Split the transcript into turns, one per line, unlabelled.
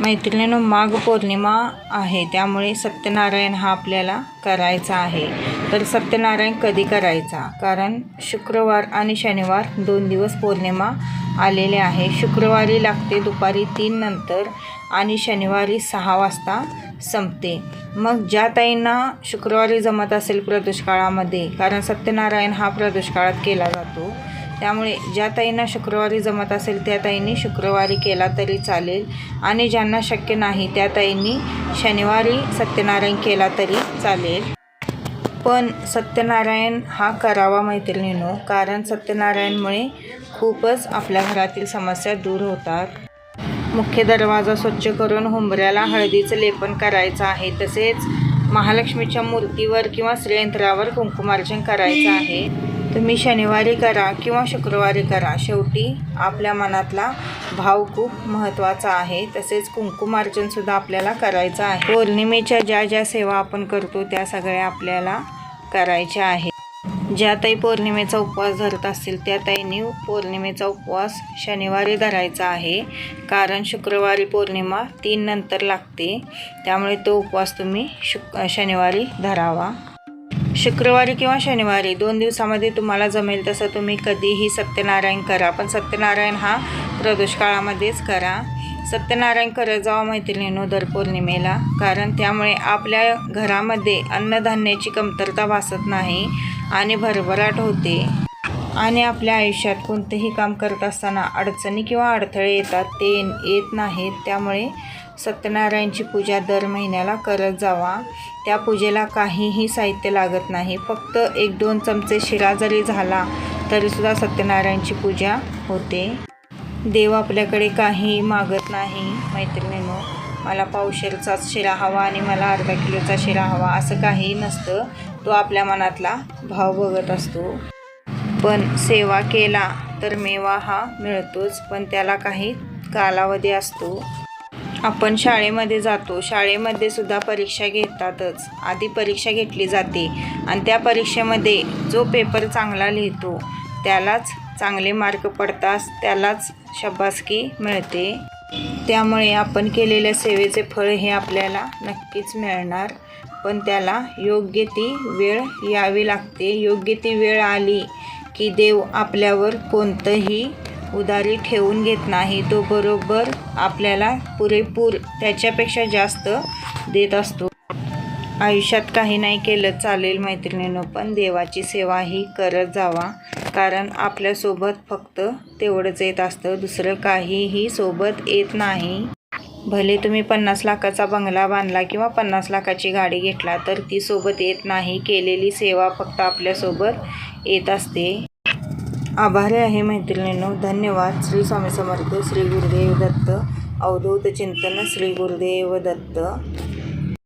मैत्रिणीनं माघ पौर्णिमा आहे त्यामुळे सत्यनारायण हा आपल्याला करायचा आहे. तर सत्यनारायण कधी करायचा? कारण शुक्रवार आणि शनिवार दोन दिवस पौर्णिमा आलेले आहे. शुक्रवारी लागते दुपारी तीन नंतर आणि शनिवारी सहा वाजता संपते. मग ज्या ताईंना शुक्रवारी जमत असेल प्रदुष्काळामध्ये कारण सत्यनारायण हा प्रदुष्काळात केला जातो त्यामुळे ज्या ताईंना शुक्रवारी जमत असेल त्या ताईंनी शुक्रवारी केला तरी चालेल. आणि ज्यांना शक्य नाही त्या ताईंनी शनिवारी सत्यनारायण केला तरी चालेल. पण सत्यनारायण हा करावा मैत्रिणीनो कारण सत्यनारायणमुळे खूपच आपल्या घरातील समस्या दूर होतात. मुख्य दरवाजा स्वच्छ करून हुंबऱ्याला हळदीचं लेपन करायचं आहे तसेच महालक्ष्मीच्या मूर्तीवर किंवा श्रीयंत्रावर कुंकुमार्जन करायचं आहे. तुम्ही शनिवारी करा किंवा शुक्रवारी करा. शेवटी आपल्या मनातला भाव खूप महत्त्वाचा आहे. तसेच कुंकुमार्चनसुद्धा आपल्याला करायचं आहे. पौर्णिमेच्या ज्या ज्या सेवा आपण करतो त्या सगळ्या आपल्याला करायच्या आहे ज्या ताई पौर्णिमेचा उपवास धरत असतील त्या ताईंनी पौर्णिमेचा उपवास शनिवारी धरायचा आहे. कारण शुक्रवारी पौर्णिमा तीन नंतर लागते. त्यामुळे तो उपवास तुम्ही शुक शनिवारी धरावा. शुक्रवारी किंवा शनिवारी दोन दिवसामध्ये तुम्हाला जमेल तसं तुम्ही कधीही सत्यनारायण करा. पण सत्यनारायण हा प्रदोष काळामध्येच करा. सत्यनारायण करत जावा मैत्रिणीनो दर पौर्णिमेला कारण त्यामुळे आपल्या घरामध्ये अन्नधान्याची कमतरता भासत नाही आणि भरभराट होते. आणि आपल्या आयुष्यात कोणतेही काम करत असताना अडचणी किंवा अडथळे येतात ते येत नाहीत. त्यामुळे सत्यनारायणची पूजा दर महिन्याला करत जावा. त्या पूजेला काहीही साहित्य लागत नाही. फक्त एक दोन चमचे शिरा जरी झाला तरीसुद्धा सत्यनारायणची पूजा होते. देव आपल्याकडे काही मागत नाही मैत्रिणीनो. मला पावशेरचाच शिरा हवा आणि मला अर्धा किलोचा शिरा हवा असं काही नसतं. तो आपल्या मनातला भाव बघत असतो. पण सेवा केला तर मेवा हा मिळतोच पण त्याला काही कालावधी असतो. आपण शाळेमध्ये जातो. शाळेमध्ये सुद्धा परीक्षा घेतातच. आधी परीक्षा घेतली जाते आणि त्या परीक्षेमध्ये जो पेपर चांगला लिहितो त्यालाच चांगले मार्क पडतात त्यालाच शबासकी मिळते. त्यामुळे आपण केलेल्या सेवेचे फळ हे आपल्याला नक्कीच मिळणार पण त्याला योग्य ती वेळ यावी लागते. योग्य ती वेळ आली की देव आपल्यावर कोणतंही उदारी ठेवून घेत नाही. तो बरोबर आपल्याला पुरेपूर त्याच्यापेक्षा जास्त देत असतो. आयुष्यात काही नाही केलं चालेल मैत्रिणीनं पण देवाची सेवा ही करत जावा. कारण आपल्यासोबत फक्त तेवढंच येत असतं दुसरं काहीही सोबत येत नाही. भले तुम्ही पन्नास लाखाचा बंगला बांधला किंवा पन्नास लाखाची गाडी घेतला तर ती सोबत येत नाही. केलेली सेवा फक्त आपल्यासोबत येत असते. आभारी आहे मैत्रिणींनो. धन्यवाद. श्री स्वामी समर्थ श्री गुरुदेव दत्त. अवधूत चिंतन श्री गुरुदेव दत्त.